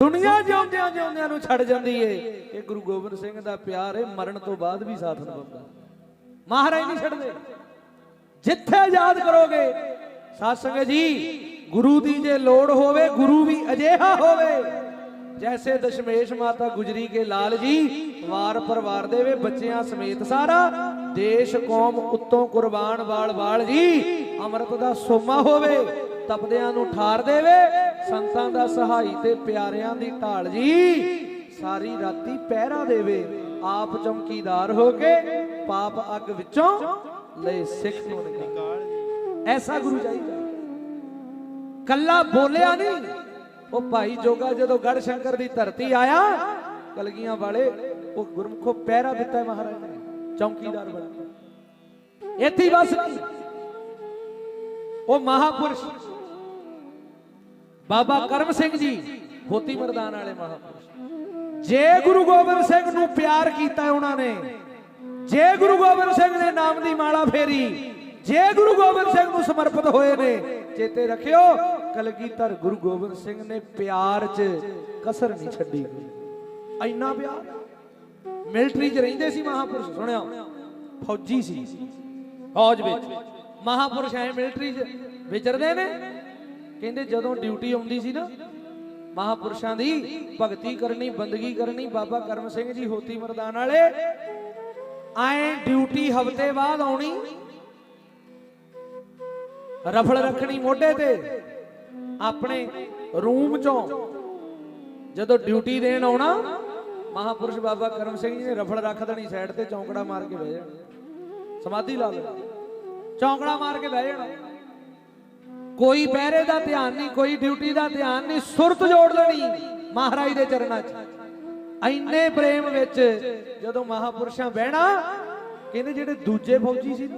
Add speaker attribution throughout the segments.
Speaker 1: ਦੁਨੀਆ ਜਿਉਂਦਿਆਂ ਜਿਉਂਦਿਆਂ ਨੂੰ ਛੱਡ ਜਾਂਦੀ ਏ। ਇਹ ਗੁਰੂ ਗੋਬਿੰਦ ਸਿੰਘ ਦਾ ਪਿਆਰ ਏ, ਮਰਨ ਤੋਂ ਬਾਅਦ ਵੀ ਸਾਥ ਨਿਭਾਉਂਦਾ ਮਹਾਰਾਜ ਨਹੀਂ ਛੱਡਦੇ। ਜਿੱਥੇ ਯਾਦ ਕਰੋਗੇ ਸਾਧ ਜੀ, ਗੁਰੂ ਦੀ ਜੇ ਲੋੜ ਹੋਵੇ, ਗੁਰੂ ਵੀ ਅਜੇਹਾ ਹੋਵੇ। ਜੈਸੇ ਦਸ਼ਮੇਸ਼ ਮਾਤਾ ਗੁਜਰੀ ਕੇ ਲਾਲ ਜੀ, ਵਾਰ ਪਰਵਾਰ ਦੇਵੇ ਬੱਚਿਆਂ ਸਮੇਤ ਸਾਰਾ। ਦੇਸ਼, ਕੌਮ ਉੱਤੋਂ ਕੁਰਬਾਨ ਵਾਲ ਵਾਲ ਜੀ, ਅੰਮ੍ਰਿਤ ਦਾ ਸੋਮਾ ਹੋਵੇ, ਤਪਦਿਆਂ ਨੂੰ ਠਾਰ ਦੇਵੇ ਸੰਤਾਂ ਦਾ ਸਹਾਈ ਤੇ ਪਿਆਰਿਆਂ ਦੀ ਢਾਲ ਜੀ। ਸਾਰੀ ਰਾਤੀ ਪਹਿਰਾ ਦੇਵੇ, ਆਪ ਚੌਕੀਦਾਰ ਹੋ ਕੇ ਪਾਪ ਅੱਗ ਵਿੱਚੋਂ ਲੈ ਸਿੱਖ ਨੂੰ ਨਿਕਾਲ ਐਸਾ ਗੁਰੂ ਚਾਹੀਦਾ। ਕੱਲਾ ਬੋਲਿਆ ਨਹੀਂ। ਉਹ ਭਾਈ ਜੋਗਾ ਜਦੋਂ ਗੜ ਸ਼ੰਕਰ ਦੀ ਧਰਤੀ ਆਇਆ, ਕਲਗੀਆਂ ਵਾਲੇ, ਉਹ ਗੁਰਮੁਖੋ ਪਹਿਰਾ ਦਿੱਤਾ ਮਹਾਰਾਜ ਨੇ। ਚੌਕੀਦਾਰ ਬਣਾ ਇੱਥੇ ਬਸ। ਉਹ ਮਹਾਪੁਰਸ਼ ਬਾਬਾ ਕਰਮ ਸਿੰਘ ਜੀ ਹੋਤੀ ਮਰਦਾਨ ਵਾਲੇ ਮਹਾਪੁਰਸ਼। ਜੇ ਗੁਰੂ ਗੋਬਿੰਦ ਸਿੰਘ ਨੂੰ ਪਿਆਰ ਕੀਤਾ ਉਹਨਾਂ ਨੇ, ਜੇ ਗੁਰੂ ਗੋਬਿੰਦ ਸਿੰਘ ਨੇ ਨਾਮ ਦੀ ਮਾਲਾ ਫੇਰੀ, ਜੇ ਗੁਰੂ ਗੋਬਿੰਦ ਸਿੰਘ ਨੂੰ ਸਮਰਪਿਤ ਹੋਏ ਨੇ, ਚੇਤੇ ਰੱਖਿਓ, ਕਲਗੀਧਰ ਗੁਰੂ ਗੋਬਿੰਦ ਸਿੰਘ ਨੇ ਪਿਆਰ 'ਚ ਕਸਰ ਨਹੀਂ ਛੱਡੀ ਇੰਨਾ ਪਿਆਰ। ਮਿਲਟਰੀ 'ਚ ਰਹਿੰਦੇ ਸੀ ਮਹਾਪੁਰਸ਼, ਸੁਣਿਆ? ਫੌਜੀ ਸੀ। ਫੌਜ ਵਿੱਚ। ਮਹਾਪੁਰਸ਼ ਐ ਮਿਲਟਰੀ 'ਚ ਵਿਚਰਦੇ ਨੇ। ਕਹਿੰਦੇ ਜਦੋਂ ਡਿਊਟੀ ਆਉਂਦੀ ਸੀ ਨਾ, ਮਹਾਪੁਰਸ਼ਾਂ ਦੀ ਭਗਤੀ ਕਰਨੀ, ਬੰਦਗੀ ਕਰਨੀ, ਬਾਬਾ ਕਰਮ ਸਿੰਘ ਜੀ ਹੋਤੀ ਮਰਦਾਨ ਵਾਲੇ, ਆਏ ਡਿਊਟੀ ਹਫ਼ਤੇ ਬਾਅਦ ਆਉਣੀ, ਰਫਲ ਰੱਖਣੀ ਮੋਢੇ ਤੇ, ਆਪਣੇ ਰੂਮ ਚੋਂ ਜਦੋਂ ਡਿਊਟੀ ਦੇਣ ਆਉਣਾ, ਮਹਾਪੁਰਸ਼ ਬਾਬਾ ਕਰਮ ਸਿੰਘ ਜੀ ਨੇ ਰਫਲ ਰੱਖ ਦੇਣੀ, ਸਾਈਡ ਤੇ ਚੌਂਕੜਾ ਮਾਰ ਕੇ ਬਹਿ ਜਾਣਾ। ਸਮਾਧੀ ਲਾ ਲੈਣੀ। ਚੌਂਕੜਾ ਮਾਰ ਕੇ ਬਹਿ ਜਾਣਾ। ਕੋਈ ਪਹਿਰੇ ਦਾ ਧਿਆਨ ਨਹੀਂ, ਕੋਈ ਡਿਊਟੀ ਦਾ ਧਿਆਨ ਨਹੀਂ, ਸੁਰਤ ਜੋੜ ਲੈਣੀ ਮਹਾਰਾਜ ਦੇ ਚਰਨਾਂ 'ਚ। ਐਨੇ ਪ੍ਰੇਮ ਵਿੱਚ ਜਦੋਂ ਮਹਾਪੁਰਸ਼ਾਂ ਬਹਿਣਾ, ਕਹਿੰਦੇ ਜਿਹੜੇ ਦੂਜੇ ਫੌਜੀ ਸੀ,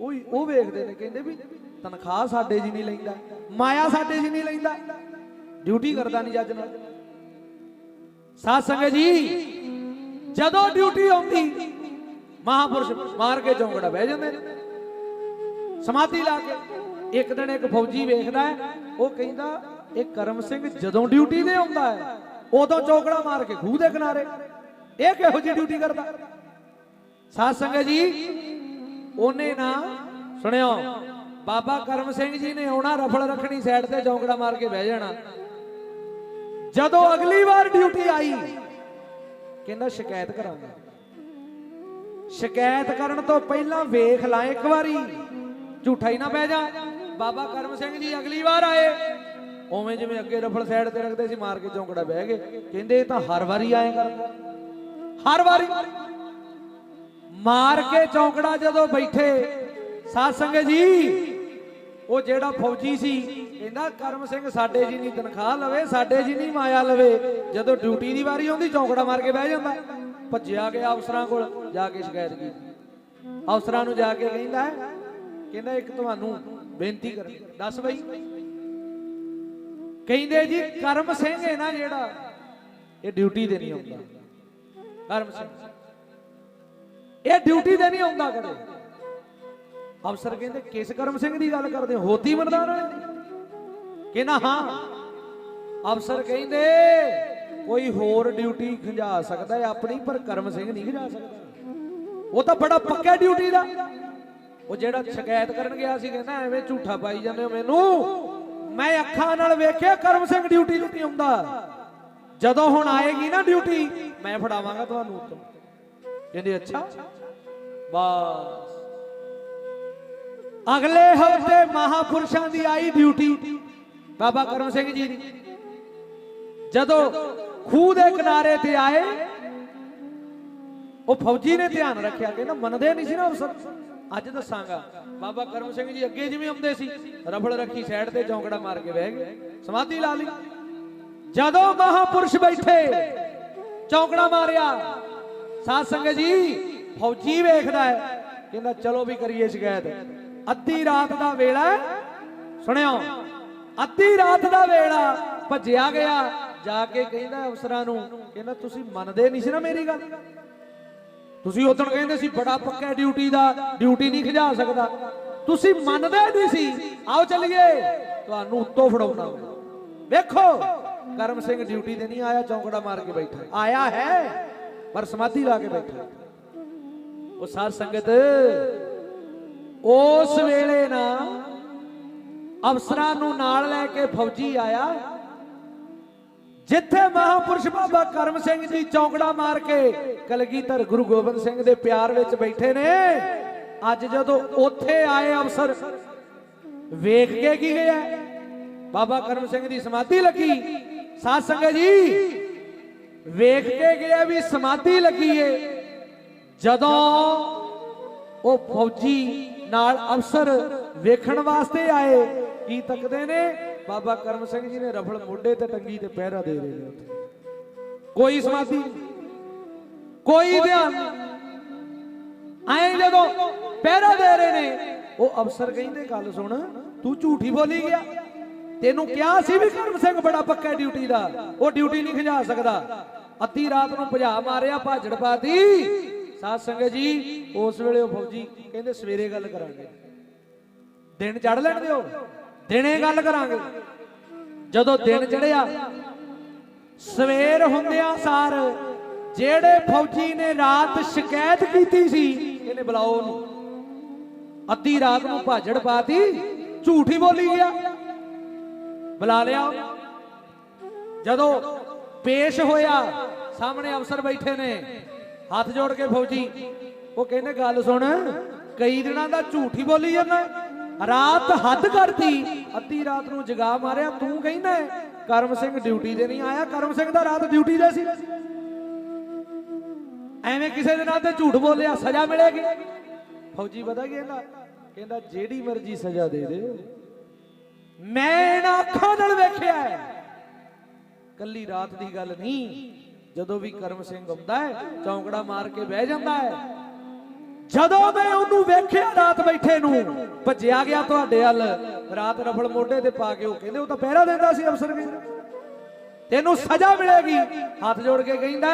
Speaker 1: ਉਹ ਉਹ ਵੇਖਦੇ ਨੇ, ਕਹਿੰਦੇ ਵੀ ਤਨਖਾਹ ਸਾਡੇ ਜੀ ਨਹੀਂ ਲੈਂਦਾ, ਮਾਇਆ ਸਾਡੇ ਜੀ ਨਹੀਂ ਲੈਂਦਾ, ਡਿਊਟੀ ਕਰਦਾ ਨਹੀਂ ਜੱਜ ਨਾਲ। ਸਾਧ ਸੰਗਤ ਜੀ, ਜਦੋਂ ਡਿਊਟੀ ਆਉਂਦੀ, ਮਹਾਪੁਰਸ਼ ਮਾਰ ਕੇ ਚੌਂਕੜਾ ਬਹਿ ਜਾਂਦੇ ਨੇ। ਸਮਾਧੀ ਲਾ ਕੇ। ਇੱਕ ਦਿਨ ਇੱਕ ਫੌਜੀ ਵੇਖਦਾ ਉਹ ਕਹਿੰਦਾ, ਇਹ ਕਰਮ ਸਿੰਘ ਜਦੋਂ ਡਿਊਟੀ ਤੇ ਆਉਂਦਾ ਹੈ, ਉਦੋਂ ਚੌਕੜਾ ਮਾਰ ਕੇ ਖੂਹ ਦੇ ਕਿਨਾਰੇ। ਇਹ ਕਿਹੋ ਜਿਹੀ ਡਿਊਟੀ ਕਰਦਾ? ਸਾਧ ਸੰਗਤ ਜੀ, ਉਹਨੇ ਨਾ ਸੁਣਿਓ, ਬਾਬਾ ਕਰਮ ਸਿੰਘ ਜੀ ਨੇ ਆਉਣਾ ਰਫਲ ਰੱਖਣੀ ਸਾਈਡ ਤੇ ਚੌਕੜਾ ਮਾਰ ਕੇ ਬਹਿ ਜਾਣਾ। ਜਦੋਂ ਅਗਲੀ ਵਾਰ ਡਿਊਟੀ ਆਈ, ਕਹਿੰਦਾ, ਸ਼ਿਕਾਇਤ ਕਰਾਂਗਾ। ਸ਼ਿਕਾਇਤ ਕਰਨ ਤੋਂ ਪਹਿਲਾਂ ਵੇਖ ਲਾਂ ਇੱਕ ਵਾਰੀ, ਝੂਠਾ ਹੀ ਨਾ ਬਹਿ ਜਾ। ਬਾਬਾ ਕਰਮ ਸਿੰਘ ਜੀ ਅਗਲੀ ਵਾਰ ਆਏ। ਉਵੇਂ ਜਿਵੇਂ ਅੱਗੇ ਰਫਲ ਸਾਈਡ ਤੇ ਰੱਖਦੇ ਸੀ, ਮਾਰ ਕੇ ਚੌਂਕੜਾ ਬਹਿ ਗਏ। ਕਹਿੰਦੇ ਇਹ ਤਾਂ ਹਰ ਵਾਰੀ ਆਏ ਕਰਦਾ ਹਰ ਵਾਰੀ। ਮਾਰ ਕੇ ਚੌਂਕੜਾ ਜਦੋਂ ਬੈਠੇ, ਸਾਧ ਸੰਗਤ ਜੀ, ਉਹ ਜਿਹੜਾ ਫੌਜੀ ਸੀ, ਕਹਿੰਦਾ ਕਰਮ ਸਿੰਘ ਸਾਡੇ ਜੀ ਨਹੀਂ ਤਨਖਾਹ ਲਵੇ, ਸਾਡੇ ਜੀ ਨਹੀਂ ਮਾਇਆ ਲਵੇ, ਜਦੋਂ ਡਿਊਟੀ ਦੀ ਵਾਰੀ ਆਉਂਦੀ, ਚੌਂਕੜਾ ਮਾਰ ਕੇ ਬਹਿ ਜਾਂਦਾ। ਭੱਜਿਆ ਗਿਆ ਅਫਸਰਾਂ ਕੋਲ, ਜਾ ਕੇ ਸ਼ਿਕਾਇਤ ਕੀਤੀ। ਅਫਸਰਾਂ ਨੂੰ ਜਾ ਕੇ ਕਹਿੰਦਾ ਕਹਿੰਦਾ ਇੱਕ ਤੁਹਾਨੂੰ ਬੇਨਤੀ ਕਰ। ਦੱਸ ਬਈ। ਕਹਿੰਦੇ ਜੀ, ਕਰਮ ਸਿੰਘ ਹੈ ਨਾ ਜਿਹੜਾ, ਇਹ ਡਿਊਟੀ ਤੇ ਨਹੀਂ ਆਉਂਦਾ। ਕਰਮ ਸਿੰਘ। ਇਹ ਡਿਊਟੀ ਤੇ ਨਹੀਂ ਆਉਂਦਾ ਕਦੇ। ਅਫਸਰ ਕਹਿੰਦੇ, ਕਿਸ ਕਰਮ ਸਿੰਘ ਦੀ ਗੱਲ ਕਰਦੇ ਹੋ? ਹੋਤੀ ਮਰਦਾਨ ਕਹਿੰਦਾ, ਹਾਂ। ਅਫਸਰ ਕਹਿੰਦੇ, ਕੋਈ ਹੋਰ ਡਿਊਟੀ ਖੰਜਾ ਸਕਦਾ ਹੈ ਆਪਣੀ, ਪਰ ਕਰਮ ਸਿੰਘ ਨਹੀਂ ਖੰਜਾ ਸਕਦਾ। ਉਹ ਤਾਂ ਬੜਾ ਪੱਕਾ ਡਿਊਟੀ ਦਾ। ਉਹ ਜਿਹੜਾ ਸ਼ਿਕਾਇਤ ਕਰਨ ਗਿਆ ਸੀ ਕਹਿੰਦਾ ਐਵੇਂ ਝੂਠਾ ਪਾਈ ਜਾਂਦੇ ਹੋ ਮੈਨੂੰ। ਮੈਂ ਅੱਖਾਂ ਨਾਲ ਵੇਖਿਆ, ਕਰਮ ਸਿੰਘ ਡਿਊਟੀ ਨੂੰ ਨਹੀਂ ਆਉਂਦਾ। ਜਦੋਂ ਹੁਣ ਆਏਗੀ ਨਾ ਡਿਊਟੀ, ਮੈਂ ਫੜਾਵਾਂਗਾ ਤੁਹਾਨੂੰ ਉੱਤੋਂ। ਕਹਿੰਦੇ, ਅੱਛਾ। ਬਸ। ਅਗਲੇ ਹਫ਼ਤੇ ਮਹਾਪੁਰਸ਼ਾਂ ਦੀ ਆਈ ਡਿਊਟੀ। ਬਾਬਾ ਕਰਮ ਸਿੰਘ ਜੀ ਦੀ। ਜਦੋਂ ਖੂਹ ਦੇ ਕਿਨਾਰੇ ਤੇ ਆਏ, ਉਹ ਫੌਜੀ ਨੇ ਧਿਆਨ ਰੱਖਿਆ, ਕਹਿੰਦਾ ਮੰਨਦੇ ਨਹੀਂ ਸੀ ਨਾ ਅਫਸਰ ਅੱਜ ਦੱਸਾਂਗਾ। ਬਾਬਾ ਕਰਮ ਸਿੰਘ ਜੀ ਅੱਗੇ ਜਿਵੇਂ ਆਉਂਦੇ ਸੀ, ਰਫਲ ਰੱਖੀ ਸਾਈਡ ਤੇ ਚੌਂਕੜਾ ਮਾਰ ਕੇ ਬਹਿ ਗਏ। ਸਮਾਧੀ ਲਾ ਲਈ। ਜਦੋਂ ਮਹਾਪੁਰਸ਼ ਬੈਠੇ, ਚੌਂਕੜਾ ਮਾਰਿਆ। ਸਾਧ ਸੰਗਤ ਜੀ, ਫੌਜੀ ਵੇਖਦਾ ਹੈ, ਕਹਿੰਦਾ ਚਲੋ ਵੀ ਕਰੀਏ ਸ਼ਿਕਾਇਤ। ਅੱਧੀ ਰਾਤ ਦਾ ਵੇਲਾ ਸੁਣਿਓ, ਅੱਧੀ ਰਾਤ ਦਾ ਵੇਲਾ, ਭੱਜਿਆ ਗਿਆ। ਜਾ ਕੇ ਕਹਿੰਦਾ ਅਫਸਰਾਂ ਨੂੰ, ਕਹਿੰਦਾ ਤੁਸੀਂ ਮੰਨਦੇ ਨਹੀਂ ਸੀ ਨਾ ਮੇਰੀ ਗੱਲ। ਤੁਸੀਂ ਉਦੋਂ ਕਹਿੰਦੇ ਸੀ, ਬੜਾ ਪੱਕਾ ਡਿਊਟੀ ਦਾ, ਡਿਊਟੀ ਨਹੀਂ ਖਿਜਾ ਸਕਦਾ। ਤੁਸੀਂ ਮੰਨਦੇ ਨਹੀਂ ਸੀ। ਆਓ ਚੱਲੀਏ। ਤੁਹਾਨੂੰ ਉੱਤੋਂ ਫੜਾਉਣਾ ਵੇਖੋ, ਕਰਮ ਸਿੰਘ ਡਿਊਟੀ ਤੇ ਨਹੀਂ ਆਇਆ, ਚੌਂਕੜਾ ਮਾਰ ਕੇ ਬੈਠਾ। ਆਇਆ ਹੈ, ਪਰ ਸਮਾਧੀ ਲਾ ਕੇ ਬੈਠਾ ਉਹ ਸਾਧ ਸੰਗਤ, ਉਸ ਵੇਲੇ ਨਾ ਅਫਸਰਾਂ ਨੂੰ ਨਾਲ ਲੈ ਕੇ ਫੌਜੀ ਆਇਆ। ਜਿੱਥੇ ਮਹਾਪੁਰਸ਼ ਬਾਬਾ ਕਰਮ ਸਿੰਘ ਜੀ ਚੌਂਕੜਾ ਮਾਰ ਕੇ ਕਲਗੀਧਰ ਗੁਰੂ ਗੋਬਿੰਦ ਸਿੰਘ ਦੇ ਪਿਆਰ ਵਿੱਚ ਬੈਠੇ ਨੇ, ਅੱਜ ਜਦੋਂ ਉੱਥੇ ਆਏ ਅਫਸਰ, ਵੇਖ ਕੇ ਕੀ ਗਿਆ ਬਾਬਾ ਕਰਮ ਸਿੰਘ ਦੀ ਸਮਾਧੀ ਲੱਗੀ। ਸਾਧ ਸੰਗਤ ਜੀ, ਵੇਖ ਕੇ ਗਿਆ ਵੀ ਸਮਾਧੀ ਲੱਗੀ ਏ। ਜਦੋਂ ਉਹ ਫੌਜੀ ਨਾਲ ਅਫਸਰ ਵੇਖਣ ਵਾਸਤੇ ਆਏ, ਕੀ ਤੱਕਦੇ ਨੇ? ਬਾਬਾ ਕਰਮ ਸਿੰਘ ਜੀ ਨੇ ਰਫਲ ਮੋਢੇ ਤੇ ਟੰਗੀ ਤੇ ਪਹਿਰਾ ਦੇ ਰਹੇ ਨੇ ਕੋਈ ਸਮਾਧੀ ਕੋਈ ਧਿਆਨ ਆਏ ਜਦੋਂ ਪਹਿਰਾ ਦੇ ਰਹੇ ਨੇ, ਉਹ ਅਫਸਰ ਕਹਿੰਦੇ, ਗੱਲ ਸੁਣ, ਤੂੰ ਝੂਠੀ ਬੋਲੀ ਗਿਆ। ਤੈਨੂੰ ਕਿਹਾ ਸੀ ਵੀ ਕਰਮ ਸਿੰਘ ਬੜਾ ਪੱਕਾ ਡਿਊਟੀ ਦਾ। ਉਹ ਡਿਊਟੀ ਨਹੀਂ ਖਿਜਾ ਸਕਦਾ। ਅੱਧੀ ਰਾਤ ਨੂੰ ਭਜਾ ਮਾਰਿਆ, ਭਾਜੜ ਪਾਤੀ। ਸਾਧ ਸੰਗਤ ਜੀ, ਉਸ ਵੇਲੇ ਉਹ ਫੌਜੀ ਕਹਿੰਦੇ, ਸਵੇਰੇ ਗੱਲ ਕਰਾਂਗੇ। ਦਿਨ ਚੜ ਲੈਣ ਦਿਓ ਦਿਨੇ ਗੱਲ ਕਰਾਂਗੇ। ਜਦੋਂ ਦਿਨ ਚੜਿਆ, ਸਵੇਰ ਹੁੰਦਿਆਂ ਸਾਰ ਜਿਹੜੇ ਫੌਜੀ ਨੇ ਰਾਤ ਸ਼ਿਕਾਇਤ ਕੀਤੀ ਸੀ, ਇਹਨੇ ਬੁਲਾਓ ਉਹਨੂੰ। ਅੱਧੀ ਰਾਤ ਨੂੰ ਭਾਜੜ ਪਾਤੀ, ਝੂਠੀ ਬੋਲੀ ਗਿਆ। ਬੁਲਾ ਲਿਆ ਜਦੋਂ ਪੇਸ਼ ਹੋਇਆ, ਸਾਹਮਣੇ ਅਫਸਰ ਬੈਠੇ ਨੇ, ਹੱਥ ਜੋੜ ਕੇ ਫੌਜੀ, ਉਹ ਕਹਿੰਦੇ, ਗੱਲ ਸੁਣ, ਕਈ ਦਿਨਾਂ ਦਾ ਝੂਠੀ ਬੋਲੀ ਜਾਂਦਾ। ਰਾਤ ਹੱਦ ਕਰਤੀ ਅੱਧੀ ਰਾਤ ਨੂੰ ਜਗਾ ਮਾਰਿਆ ਤੂੰ ਕਹਿੰਦਾ ਹੈ, ਕਰਮ ਸਿੰਘ ਡਿਊਟੀ ਤੇ ਨਹੀਂ ਆਇਆ ਕਰਮ ਸਿੰਘ ਦਾ ਰਾਤ ਡਿਊਟੀ ਤੇ ਸੀ। ਐਵੇਂ ਕਿਸੇ ਦੇ ਨਾਲ ਤੇ ਝੂਠ ਬੋਲਿਆ ਸਜ਼ਾ ਮਿਲੇਗੀ ਫੌਜੀ ਪਤਾ ਕੀ ਕਹਿੰਦਾ? ਕਹਿੰਦਾ ਜਿਹੜੀ ਮਰਜ਼ੀ ਸਜ਼ਾ ਦੇ ਦੇ। ਮੈਂ ਇਹਨਾਂ ਅੱਖਾਂ ਨਾਲ ਵੇਖਿਆ ਹੈ। ਕੱਲੀ ਰਾਤ ਦੀ ਗੱਲ ਨਹੀਂ ਜਦੋਂ ਵੀ ਕਰਮ ਸਿੰਘ ਆਉਂਦਾ ਹੈ ਚੌਂਕੜਾ ਮਾਰ ਕੇ ਬਹਿ ਜਾਂਦਾ ਹੈ। ਜਦੋਂ ਮੈਂ ਉਹਨੂੰ ਵੇਖਿਆ ਰਾਤ ਬੈਠੇ ਨੂੰ ਭੱਜਿਆ ਗਿਆ ਤੁਹਾਡੇ ਵੱਲ। ਰਾਤ ਰਫਲ ਮੋਢੇ ਤੇ ਪਾ ਕੇ ਉਹ ਕਹਿੰਦੇ, ਉਹ ਤਾਂ ਪਹਿਰਾ ਦਿੰਦਾ ਸੀ ਅਫਸਰ ਵੀ ਤੈਨੂੰ ਸਜ਼ਾ ਮਿਲੇਗੀ। ਹੱਥ ਜੋੜ ਕੇ ਕਹਿੰਦਾ,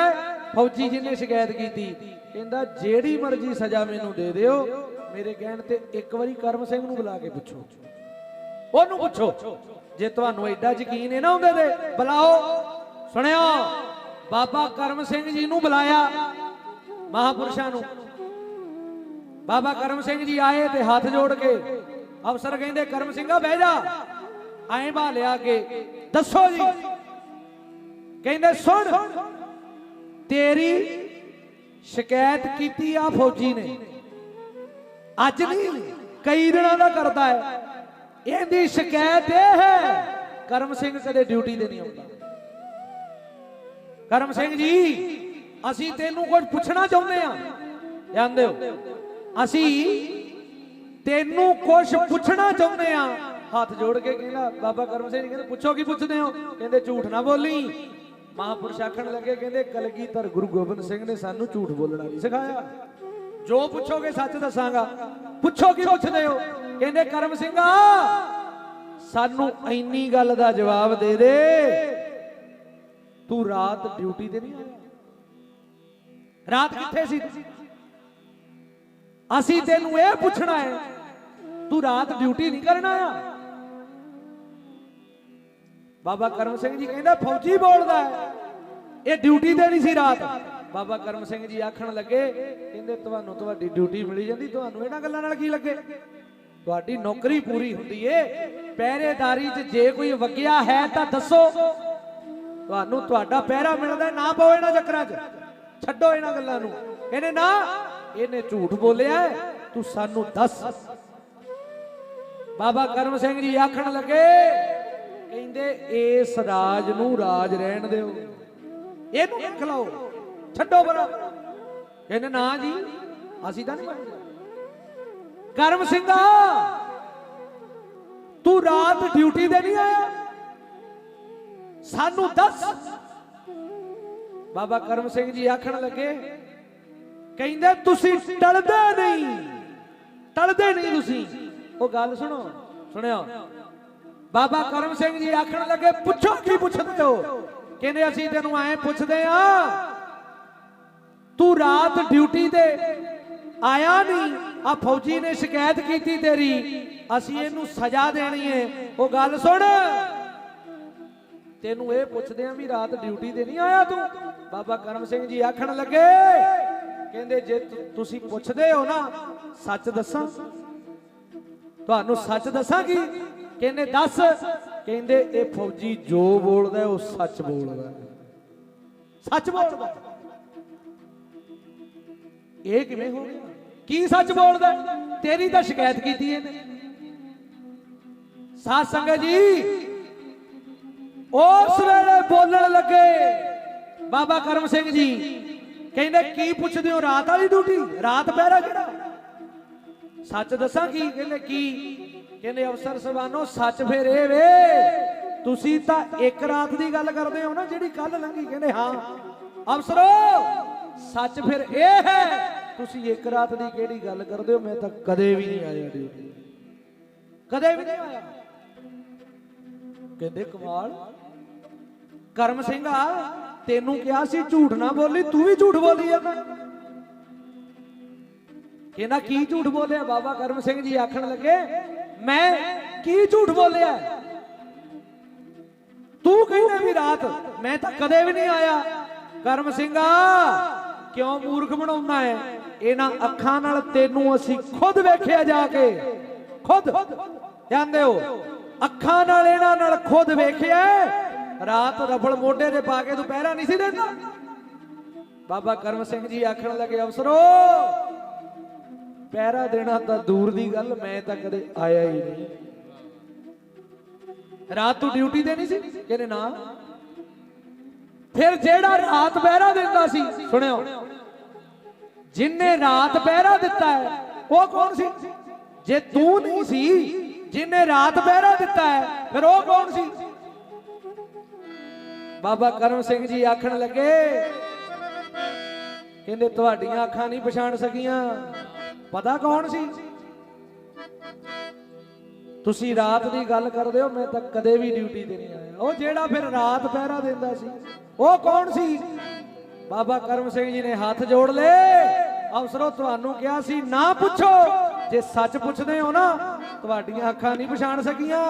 Speaker 1: ਫੌਜੀ ਜੀ ਨੇ ਸ਼ਿਕਾਇਤ ਕੀਤੀ, ਕਹਿੰਦਾ, ਜਿਹੜੀ ਮਰਜ਼ੀ ਸਜ਼ਾ ਮੈਨੂੰ ਦੇ ਦਿਓ, ਮੇਰੇ ਕਹਿਣ ਤੇ ਇੱਕ ਵਾਰੀ ਕਰਮ ਸਿੰਘ ਨੂੰ ਬੁਲਾ ਕੇ ਪੁੱਛੋ। ਉਹਨੂੰ ਪੁੱਛੋ, ਜੇ ਤੁਹਾਨੂੰ ਐਡਾ ਯਕੀਨ ਹੈ ਨਾ ਉਹਦੇ ਤੇ ਬੁਲਾਓ। ਸੁਣਿਓ, ਬਾਬਾ ਕਰਮ ਸਿੰਘ ਜੀ ਨੂੰ ਬੁਲਾਇਆ ਮਹਾਪੁਰਸ਼ਾਂ ਨੂੰ। ਬਾਬਾ ਕਰਮ ਸਿੰਘ ਜੀ ਆਏ ਤੇ ਹੱਥ ਜੋੜ ਕੇ ਅਫਸਰ ਕਹਿੰਦੇ, ਕਰਮ ਸਿੰਘਾ, ਬਹਿ ਜਾ। ਐਂ ਬਾ ਲਿਆ ਕੇ, ਦੱਸੋ ਜੀ। ਕਹਿੰਦੇ, ਸੁਣ, ਤੇਰੀ ਸ਼ਿਕਾਇਤ ਕੀਤੀ ਆ ਫੌਜੀ ਨੇ। ਅੱਜ ਨਹੀਂ, ਕਈ ਦਿਨਾਂ ਦਾ ਕਰਦਾ ਹੈ। ਇਹਦੀ ਸ਼ਿਕਾਇਤ ਇਹ ਹੈ, ਕਰਮ ਸਿੰਘ ਕਦੇ ਡਿਊਟੀ ਤੇ ਨਹੀਂ ਆਉਂਦਾ। ਕਰਮ ਸਿੰਘ ਜੀ, ਅਸੀਂ ਤੈਨੂੰ ਕੁਝ ਪੁੱਛਣਾ ਚਾਹੁੰਦੇ ਆ ਜਾਂਦੇ ਹੋ, ਅਸੀਂ ਤੈਨੂੰ ਕੁਝ ਪੁੱਛਣਾ ਚਾਹੁੰਦੇ ਆ। ਹੱਥ ਜੋੜ ਕੇ ਕਹਿੰਦਾ, ਬਾਬਾ ਕਰਮ ਸਿੰਘ ਕਹਿੰਦੇ, ਪੁੱਛੋ ਕੀ ਪੁੱਛਦੇ ਹੋ? ਕਹਿੰਦੇ, ਝੂਠ ਨਾ ਬੋਲੀ। ਮਹਾਪੁਰਸ਼ ਆਖਣ ਲੱਗੇ, ਕਹਿੰਦੇ, ਕਲਗੀਧਰ ਗੁਰੂ ਗੋਬਿੰਦ ਸਿੰਘ ਨੇ ਸਾਨੂੰ ਝੂਠ ਬੋਲਣਾ ਨਹੀਂ ਸਿਖਾਇਆ। ਜੋ ਪੁੱਛੋਗੇ ਸੱਚ ਦੱਸਾਂਗਾ। ਪੁੱਛੋ ਕੀ ਪੁੱਛਦੇ ਹੋ? ਕਹਿੰਦੇ, ਕਰਮ ਸਿੰਘਾ, ਸਾਨੂੰ ਇੰਨੀ ਗੱਲ ਦਾ ਜਵਾਬ ਦੇ ਦੇ। ਤੂੰ ਰਾਤ ਡਿਊਟੀ ਤੇ ਨਹੀਂ ਆਇਆ? ਰਾਤ ਕਿੱਥੇ ਸੀ? ਅਸੀਂ ਤੈਨੂੰ ਇਹ ਪੁੱਛਣਾ ਹੈ ਤੂੰ ਰਾਤ ਡਿਊਟੀ ਨਹੀਂ ਕਰਨਾ। ਆ ਬਾਬਾ ਕਰਮ ਸਿੰਘ ਜੀ ਕਹਿੰਦਾ, ਫੌਜੀ ਬੋਲਦਾ ਹੈ। ਇਹ ਡਿਊਟੀ ਤੇ ਨਹੀਂ ਸੀ ਰਾਤ। ਬਾਬਾ ਕਰਮ ਸਿੰਘ ਜੀ ਆਖਣ ਲੱਗੇ, ਕਹਿੰਦੇ, ਤੁਹਾਨੂੰ ਤੁਹਾਡੀ ਡਿਊਟੀ ਮਿਲੀ ਜਾਂਦੀ, ਤੁਹਾਨੂੰ ਇਹਨਾਂ ਗੱਲਾਂ ਨਾਲ ਕੀ ਲੱਗੇ? ਤੁਹਾਡੀ ਨੌਕਰੀ ਪੂਰੀ ਹੁੰਦੀ ਏ। ਪਹਿਰੇਦਾਰੀ 'ਚ ਜੇ ਕੋਈ ਵਗਿਆ ਹੈ ਤਾਂ ਦੱਸੋ। ਤੁਹਾਨੂੰ ਤੁਹਾਡਾ ਪਹਿਰਾ ਮਿਲਦਾ, ਨਾ ਪਾਓ ਇਹਨਾਂ ਚੱਕਰਾਂ 'ਚ। ਛੱਡੋ ਇਹਨਾਂ ਗੱਲਾਂ ਨੂੰ। ਇਹਨੇ ਨਾ, ਇਹਨੇ ਝੂਠ ਬੋਲਿਆ ਤੂੰ ਸਾਨੂੰ ਦੱਸ ਬਾਬਾ ਕਰਮ ਸਿੰਘ ਜੀ ਆਖਣ ਲੱਗੇ, ਕਹਿੰਦੇ ਇਸ ਰਾਜ ਨੂੰ ਰਾਜ ਰਹਿਣ ਦਿਓ। ਇਹਨੂੰ ਨਾ ਖਲਾਓ ਛੱਡੋ ਪਰਾਂ ਕਹਿੰਦੇ, ਨਾ ਜੀ, ਅਸੀਂ ਤਾਂ ਨਹੀਂ ਮੰਨਦੇ। ਕਰਮ ਸਿੰਘਾ ਤੂੰ ਰਾਤ ਡਿਊਟੀ ਤੇ ਨਹੀਂ ਆਇਆ? ਸਾਨੂੰ ਦੱਸ। ਬਾਬਾ ਕਰਮ ਸਿੰਘ ਜੀ ਆਖਣ ਲੱਗੇ, ਕਹਿੰਦੇ, ਤੁਸੀਂ ਟਲਦੇ ਨਹੀਂ ਟਲਦੇ ਨਹੀਂ ਤੁਸੀਂ। ਉਹ ਗੱਲ ਸੁਣੋ। ਸੁਣਿਆ ਬਾਬਾ ਕਰਮ ਸਿੰਘ ਜੀ ਆਖਣ ਲੱਗੇ, ਪੁੱਛੋ ਕੀ ਪੁੱਛਦੇ ਹੋ? ਕਹਿੰਦੇ, ਅਸੀਂ ਤੈਨੂੰ ਐਂ ਪੁੱਛਦੇ ਆ, ਤੂੰ ਰਾਤ ਡਿਊਟੀ ਤੇ ਆਇਆ ਨਹੀਂ ਆ ਫੌਜੀ ਨੇ ਸ਼ਿਕਾਇਤ ਕੀਤੀ ਤੇਰੀ, ਅਸੀਂ ਇਹਨੂੰ ਸਜ਼ਾ ਦੇਣੀ ਏ। ਉਹ ਗੱਲ ਸੁਣ। ਤੈਨੂੰ ਇਹ ਪੁੱਛਦੇ ਆ ਵੀ ਰਾਤ ਡਿਊਟੀ ਤੇ ਨਹੀਂ ਆਇਆ ਤੂੰ? ਬਾਬਾ ਕਰਮ ਸਿੰਘ ਜੀ ਆਖਣ ਲੱਗੇ, ਕਹਿੰਦੇ, ਜੇ ਤੁਸੀਂ ਪੁੱਛਦੇ ਹੋ ਨਾ, ਸੱਚ ਦੱਸਾਂ ਤੁਹਾਨੂੰ ਸੱਚ ਦੱਸਾਂਗੀ? ਕਹਿੰਦੇ, ਦੱਸ। ਕਹਿੰਦੇ, ਇਹ ਫੌਜੀ ਜੋ ਬੋਲਦਾ ਉਹ ਸੱਚ ਬੋਲਦਾ ਸੱਚ ਬੋਲਦਾ ਇਹ ਕਿਵੇਂ ਹੋ ਗਿਆ? ਕੀ ਸੱਚ ਬੋਲਦਾ ਤੇਰੀ ਤਾਂ ਸ਼ਿਕਾਇਤ ਕੀਤੀ ਇਹਨੇ। ਸਾਧ ਸੰਗਤ ਜੀ, ਉਸ ਵੇਲੇ ਬੋਲਣ ਲੱਗੇ ਬਾਬਾ ਕਰਮ ਸਿੰਘ ਜੀ। ਕਹਿੰਦੇ, ਕੀ ਪੁੱਛਦੇ ਹੋ? ਰਾਤ ਵਾਲੀ ਡਿਊਟੀ? ਰਾਤ ਪਹਿਰਾ ਕਿਹੜਾ? ਸੱਚ ਦੱਸਾਂ ਕੀ? ਕਹਿੰਦੇ ਕੀ? ਕਹਿੰਦੇ ਅਫਸਰ ਸਵਾਨੋ ਸੱਚ ਫਿਰ ਇਹ ਵੇ ਤੁਸੀਂ ਤਾਂ ਇੱਕ ਰਾਤ ਦੀ ਗੱਲ ਕਰਦੇ ਹੋ ਨਾ ਜਿਹੜੀ ਕੱਲ ਲੰਘੀ ਕਹਿੰਦੇ ਹਾਂ। ਅਫਸਰੋ ਸੱਚ ਫਿਰ ਇਹ ਹੈ ਤੁਸੀਂ ਇੱਕ ਰਾਤ ਦੀ ਕਿਹੜੀ ਗੱਲ ਕਰਦੇ ਹੋ? ਮੈਂ ਤਾਂ ਕਦੇ ਵੀ ਨਹੀਂ ਆਇਆ ਡਿਊਟੀ ਕਦੇ ਵੀ ਨਹੀਂ ਆਇਆ। ਕਹਿੰਦੇ ਕਮਾਲ ਕਰਮ ਸਿੰਘਾ ਤੈਨੂੰ ਕਿਹਾ ਸੀ ਝੂਠ ਨਾ ਬੋਲੀ ਤੂੰ ਵੀ ਝੂਠ ਬੋਲੀ ਜਾਂਦਾ। ਕਹਿੰਦਾ ਕੀ ਝੂਠ ਬੋਲਿਆ? ਬਾਬਾ ਕਰਮ ਸਿੰਘ ਜੀ ਆਖਣ ਲੱਗੇ ਮੈਂ ਕੀ ਝੂਠ ਬੋਲਿਆ? ਤੂੰ ਕਹਿੰਦਾ ਵੀ ਰਾਤ ਮੈਂ ਤਾਂ ਕਦੇ ਵੀ ਨਹੀਂ ਆਇਆ। ਕਰਮ ਸਿੰਘਾ ਕਿਉਂ ਮੂਰਖ ਬਣਾਉਣਾ ਹੈ? ਇਹਨਾਂ ਅੱਖਾਂ ਨਾਲ ਤੈਨੂੰ ਅਸੀਂ ਖੁਦ ਵੇਖਿਆ ਜਾ ਕੇ। ਖੁਦ। ਜਾਂਦੇ ਹੋ? ਅੱਖਾਂ ਨਾਲ ਇਹਨਾਂ ਨਾਲ ਖੁਦ ਵੇਖਿਆ ਰਾਤ ਰਫਲ ਮੋਢੇ ਤੇ ਪਾ ਕੇ ਤੂੰ ਪਹਿਰਾ ਨਹੀਂ ਸੀ ਦਿੰਦਾ? ਬਾਬਾ ਕਰਮ ਸਿੰਘ ਜੀ ਆਖਣ ਲੱਗੇ ਅਫਸਰੋ ਪਹਿਰਾ ਦੇਣਾ ਤਾਂ ਦੂਰ ਦੀ ਗੱਲ, ਮੈਂ ਤਾਂ ਕਦੇ ਆਇਆ ਹੀ ਨਹੀਂ। ਰਾਤ ਤੂੰ ਡਿਊਟੀ ਤੇ ਨਹੀਂ ਸੀ? ਕਹਿੰਦੇ ਨਾ। ਫਿਰ ਜਿਹੜਾ ਰਾਤ ਪਹਿਰਾ ਦਿੰਦਾ ਸੀ, ਸੁਣਿਓ। ਜਿਨੇ ਰਾਤ ਪਹਿਰਾ ਦਿੱਤਾ ਹੈ, ਉਹ ਕੌਣ ਸੀ? ਜੇ ਤੂੰ ਨਹੀਂ ਸੀ, ਜਿਨੇ ਰਾਤ ਪਹਿਰਾ ਦਿੱਤਾ ਹੈ, ਫਿਰ ਉਹ ਕੌਣ ਸੀ? ਬਾਬਾ ਕਰਮ ਸਿੰਘ ਜੀ ਆਖਣ ਲੱਗੇ, ਕਹਿੰਦੇ ਤੁਹਾਡੀਆਂ ਅੱਖਾਂ ਨਹੀਂ ਪਛਾਣ ਸਕੀਆਂ। ਪਤਾ ਕੌਣ ਸੀ? ਤੁਸੀਂ ਰਾਤ ਦੀ ਗੱਲ ਕਰਦੇ ਹੋ, ਮੈਂ ਤਾਂ ਕਦੇ ਵੀ ਡਿਊਟੀ ਤੇ ਨਹੀਂ ਆਇਆ। ਉਹ ਜਿਹੜਾ ਫਿਰ ਰਾਤ ਪਹਿਰਾ ਦਿੰਦਾ ਸੀ, ਉਹ ਕੌਣ ਸੀ? ਬਾਬਾ ਕਰਮ ਸਿੰਘ ਜੀ ਨੇ ਹੱਥ ਜੋੜ ਲਏ। ਅਫਸਰੋ, ਤੁਹਾਨੂੰ ਕਿਹਾ ਸੀ, ਨਾ ਪੁੱਛੋ। ਜੇ ਸੱਚ ਪੁੱਛਦੇ ਹੋ ਨਾ, ਤੁਹਾਡੀਆਂ ਅੱਖਾਂ ਨਹੀਂ ਪਛਾਣ ਸਕੀਆਂ।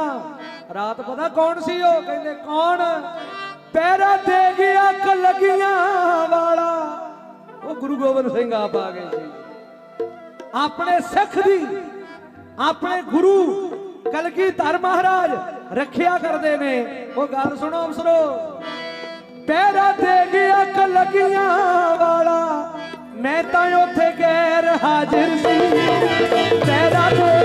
Speaker 1: ਰਾਤ ਪਤਾ ਕੌਣ ਸੀ ਉਹ? ਕਹਿੰਦੇ, ਕੌਣ? ਪੈਰਾ ਦੇ ਗਿਆ ਅੱਖ ਲੱਗੀਆਂ ਵਾਲਾ। ਉਹ ਗੁਰੂ ਗੋਬਿੰਦ ਸਿੰਘ ਆਪ ਆ ਗਏ ਸੀ ਆਪਣੇ ਸਿੱਖ ਦੀ, ਆਪਣੇ ਗੁਰੂ ਕਲਗੀਧਰ ਮਹਾਰਾਜ ਰੱਖਿਆ ਕਰਦੇ ਨੇ। ਉਹ ਗੱਲ ਸੁਣੋ ਅਫਸਰੋ ਪੈਰਾ ਦੇ ਗਿਆ ਕਲਗੀਆਂ ਵਾਲਾ। ਮੈਂ ਤਾਂ ਉੱਥੇ ਗੈਰ ਹਾਜ਼ਰ ਸੀ। ਪੈਰਾ ਦੇ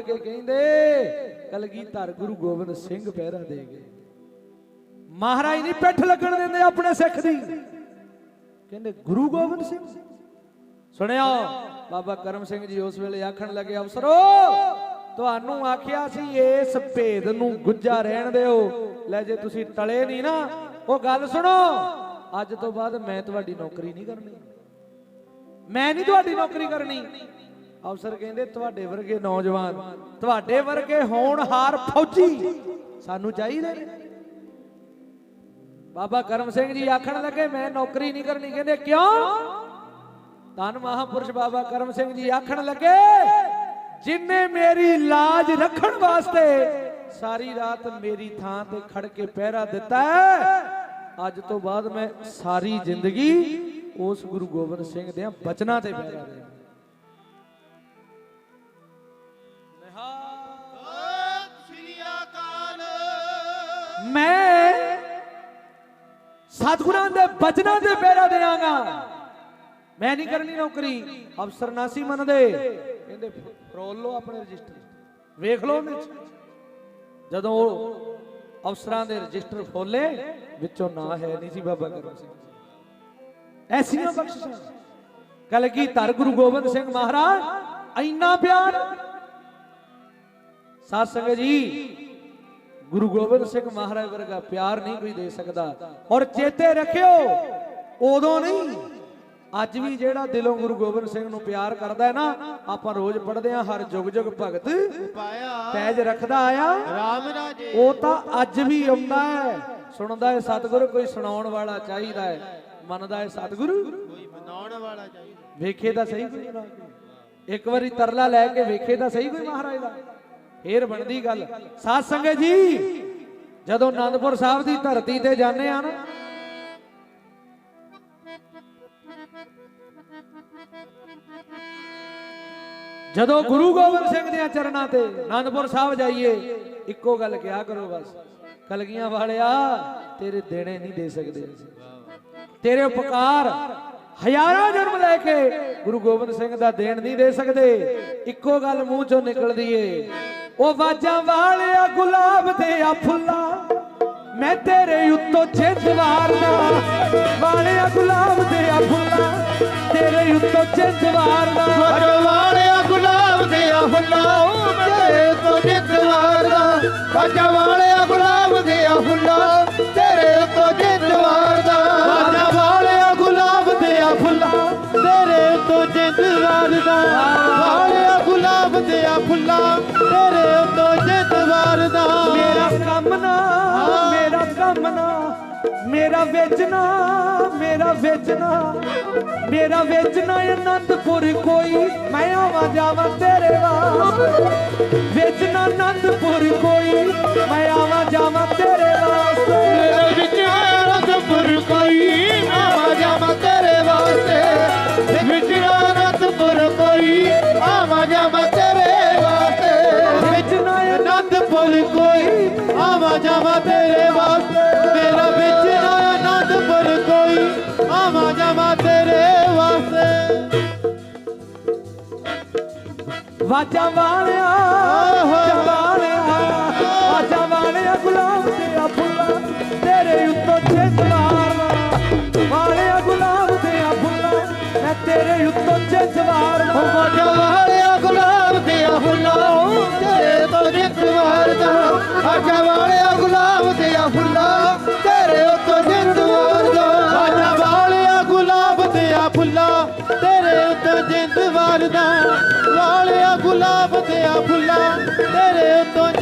Speaker 1: ਜੋੜ ਕੇ ਕਹਿੰਦੇ, ਕਲਗੀਧਰ ਗੁਰੂ ਗੋਬਿੰਦ ਸਿੰਘ ਪਹਿਰਾ ਦੇ ਗਏ। ਮਹਾਰਾਜ ਨਹੀਂ ਪਿੱਠ ਲੱਗਣ ਦਿੰਦੇ ਆਪਣੇ ਸਿੱਖ ਦੀ। ਕਹਿੰਦੇ, ਗੁਰੂ ਗੋਬਿੰਦ ਸਿੰਘ। ਸੁਣਿਓ ਬਾਬਾ ਕਰਮ ਸਿੰਘ ਜੀ ਉਸ ਵੇਲੇ ਆਖਣ ਲੱਗੇ, ਅਫਸਰੋ, ਤੁਹਾਨੂੰ ਆਖਿਆ ਸੀ ਇਸ ਭੇਦ ਨੂੰ ਗੁੱਜਾ ਰਹਿਣ ਦਿਓ। ਲੈ ਜੇ ਤੁਸੀਂ ਟਲੇ ਨਹੀਂ ਨਾ, ਉਹ ਗੱਲ ਸੁਣੋ, ਅੱਜ ਤੋਂ ਬਾਅਦ ਮੈਂ ਤੁਹਾਡੀ ਨੌਕਰੀ ਨਹੀਂ ਕਰਨੀ। ਮੈਂ ਨਹੀਂ ਤੁਹਾਡੀ ਨੌਕਰੀ ਕਰਨੀ। ਅਫਸਰ ਕਹਿੰਦੇ, ਤੁਹਾਡੇ ਵਰਗੇ ਨੌਜਵਾਨ, ਤੁਹਾਡੇ ਵਰਗੇ ਹੋਣਹਾਰ ਫੌਜੀ, ਸਾਨੂੰ ਚਾਹੀਦੇ ਨੇ ਬਾਬਾ ਕਰਮ ਸਿੰਘ ਜੀ ਆਖਣ ਲੱਗੇ, ਮੈਂ ਨੌਕਰੀ ਨਹੀਂ ਕਰਨੀ। ਕਹਿੰਦੇ, ਕਿਉਂ? ਧੰਨ ਮਹਾਪੁਰਸ਼ ਬਾਬਾ ਕਰਮ ਸਿੰਘ ਜੀ ਆਖਣ ਲੱਗੇ, ਜਿਨੇ ਮੇਰੀ ਲਾਜ ਰੱਖਣ ਵਾਸਤੇ ਸਾਰੀ ਰਾਤ ਮੇਰੀ ਥਾਂ ਤੇ ਖੜ ਕੇ ਪਹਿਰਾ ਦਿੱਤਾ ਅੱਜ ਤੋਂ ਬਾਅਦ ਮੈਂ ਸਾਰੀ ਜ਼ਿੰਦਗੀ ਉਸ ਗੁਰੂ ਗੋਬਿੰਦ ਸਿੰਘ ਦੇ ਬਚਨਾਂ ਤੇ ਪਹਿਰਾ ਦੇਵਾਂ ਸਤਿਗੁਰਾਂ ਦੇ ਬਚਨਾਂ ਦੇ ਪਹਿਰਾ ਦੇਵਾਂਗਾ। ਮੈਂ ਨਹੀਂ ਕਰਨੀ ਨੌਕਰੀ। ਅਫਸਰ ਨਾ ਮੰਨਦੇ। ਕਹਿੰਦੇ, ਫਰੋਲ ਲਓ ਆਪਣੇ ਰਜਿਸਟਰ। ਵੇਖ ਲਓ ਉਹਦੇ ਜਦੋਂ ਉਹ ਅਫਸਰਾਂ ਦੇ ਰਜਿਸਟਰ ਖੋਲੇ, ਵਿੱਚੋਂ ਨਾਂ ਹੈ ਨਹੀਂ ਸੀ ਬਾਬਾ ਕਰਮ ਸਿੰਘ ਐਸੀਆਂ ਬਖਸ਼ਿਸ਼ਾਂ। ਕਲਗੀ ਧਰ ਗੁਰੂ ਗੋਬਿੰਦ ਸਿੰਘ ਮਹਾਰਾਜ? ਇੰਨਾ ਪਿਆਰ। ਸਾਧ ਸੰਗਤ ਜੀ। ਗੁਰੂ ਗੋਬਿੰਦ ਸਿੰਘ ਮਹਾਰਾਜ ਵਰਗਾ ਪਿਆਰ ਨਹੀਂ ਕੋਈ ਦੇ ਸਕਦਾ। ਔਰ ਚੇਤੇ ਰੱਖਿਓ ਉਦੋਂ ਨਹੀਂ ਅੱਜ ਵੀ ਜਿਹੜਾ ਦਿਲੋਂ ਗੁਰੂ ਗੋਬਿੰਦ ਸਿੰਘ ਨੂੰ ਪਿਆਰ ਕਰਦਾ ਹੈ ਨਾ ਆਪਾਂ ਰੋਜ਼ ਪੜ੍ਹਦੇ ਆ ਹਰ ਜੁਗ ਜੁਗ ਭਗਤ
Speaker 2: ਪਾਇਆ।
Speaker 1: ਪੈਜ ਰੱਖਦਾ ਆਇਆ।
Speaker 2: ਰਾਮ ਰਾਜੇ।
Speaker 1: ਉਹ ਤਾਂ ਅੱਜ ਵੀ ਆਉਂਦਾ ਹੈ ਸੁਣਦਾ ਹੈ ਸਤਿਗੁਰੂ ਕੋਈ ਸੁਣਾਉਣ ਵਾਲਾ ਚਾਹੀਦਾ ਹੈ ਮੰਨਦਾ ਹੈ ਸਤਿਗੁਰੂ?
Speaker 2: ਕੋਈ ਮਨਾਉਣ ਵਾਲਾ ਚਾਹੀਦਾ।
Speaker 1: ਵੇਖੇ ਤਾਂ ਸਹੀ ਕੋਈ ਇੱਕ ਵਾਰੀ ਤਰਲਾ ਲੈ ਕੇ ਵੇਖੇ ਤਾਂ ਸਹੀ ਕੋਈ ਮਹਾਰਾਜ ਦਾ। ਫੇਰ ਬਣਦੀ ਗੱਲ। ਸਾਧ ਸੰਗਤ ਜੀ, ਜਦੋਂ ਆਨੰਦਪੁਰ ਸਾਹਿਬ ਦੀ ਧਰਤੀ ਤੇ ਜਾਂਦੇ ਆ ਨਾ, ਜਦੋਂ ਗੁਰੂ ਗੋਬਿੰਦ ਸਿੰਘ ਦੇ ਚਰਨਾਂ ਤੇ ਆਨੰਦਪੁਰ ਸਾਹਿਬ ਜਾਈਏ, ਇੱਕੋ ਗੱਲ ਕਿਹਾ ਕਰੋ ਬਸ, ਕਲਗੀਆਂ ਵਾਲਿਆ, ਤੇਰੇ ਦੇਣੇ ਨਹੀਂ ਦੇ ਸਕਦੇ। ਤੇਰੇ ਉਪਕਾਰ ਹਜ਼ਾਰਾਂ ਜਨਮ ਲੈ ਕੇ ਗੁਰੂ ਗੋਬਿੰਦ ਸਿੰਘ ਦਾ ਦੇਣ ਨਹੀਂ ਦੇ ਸਕਦੇ। ਇੱਕੋ ਗੱਲ ਮੂੰਹ ਚੋਂ ਨਿਕਲਦੀ ਏ ਉਹ ਵਾਜਾਂ ਵਾਲਿਆ ਗੁਲਾਬ ਦੇ ਆ ਫੁੱਲਾ। ਮੈਂ ਤੇਰੇ ਉੱਤੋਂ ਛਿੰਝ ਮਾਰਦਾ ਵਾਲਿਆ ਗੁਲਾਬ ਦੇ ਆ ਫੁੱਲਾ। ਤੇਰੇ ਉੱਤੋਂ ਮਾਰਦਾ
Speaker 2: ਫੜ ਵਾਲਿਆ ਗੁਲਾਬ ਦੇ ਆ ਫੁੱਲਾ। ਤੇਰੇ ਤੋਂ ਜਿੱਤ ਵਾਰਦਾ ਫੜ ਵਾਲਿਆ ਗੁਲਾਬ ਦੇ ਆ ਫੁੱਲਾ। ਤੇਰੇ ਤੋਂ ਜਿੱਤ ਵਾਰਦਾ ਫੜ ਵਾਲਿਆ ਗੁਲਾਬ ਦੇ ਆ ਫੁੱਲਾ। ਤੇਰੇ ਤੋਂ ਜਿੱਤ ਵਾਰਦਾ ਵਾਲਿਆ ਗੁਲਾਬ ਦੇ ਆ ਫੁੱਲਾ ਤੇਰੇ ਤੋਂ ਜਿੱਤ ਵਾਰਦਾ
Speaker 1: ਮੇਰਾ ਕੰਮ ਨਾ ਮੇਰਾ ਕੰਮ ਨਾ ਮੇਰਾ ਵੇਚਣਾ ਮੇਰਾ ਵੇਚਣਾ ਮੇਰਾ ਵੇਚਣਾ ਆਨੰਦਪੁਰ ਕੋਈ। ਮੈਂ ਆਵਾਂ ਜਾਵਾਂ ਤੇਰੇ ਵਾਸਤੇ। ਵੇਚਣਾ ਆਨੰਦਪੁਰ ਕੋਈ। ਮੈਂ ਆਵਾਂ ਜਾਵਾਂ ਤੇਰੇ ਵਾਸਤੇ।
Speaker 2: ਮੇਰੇ ਵਿੱਚ ਰਤਪੁਰ ਕੋਈ।
Speaker 1: ਵਾਜਾਂ ਵਾਲਿਆ ਵਾਜਾਂ ਵਾਲਿਆ ਵਾਜਾਂ ਵਾਲਿਆ ਗੁਲਾਬ ਦੇ ਫੁੱਲਾ ਤੇਰੇ ਉੱਤੋਂ ਚਿੱਤ ਮਾਰਦਾ ਵਾਲਿਆ ਗੁਲਾਬ ਦੇ ਆ ਫੁੱਲਾ ਮੈਂ ਤੇਰੇ ਉੱਤੋਂ ਚਿੱਤ ਮਾਰਦਾ
Speaker 2: ਮੋਟਾ ਵਾਲਿਆ ਗੁਲਾਬ ਦੇ ਫੁੱਲਾ ਤੇਰੇ ਤੋਂ ਜਿੱਤ ਵਾਰਦਾ ਆਜਾ ਵਾਲਿਆ ਗੁਲਾਬ ਦੇ ਫੁੱਲਾ। ਵਾਰਦਾ ਵਾਲਿਆ ਗੁਲਾਬ ਦੇ ਫੁੱਲਾ ਤੇਰੇ ਤੋਂ ਜਿੱਤ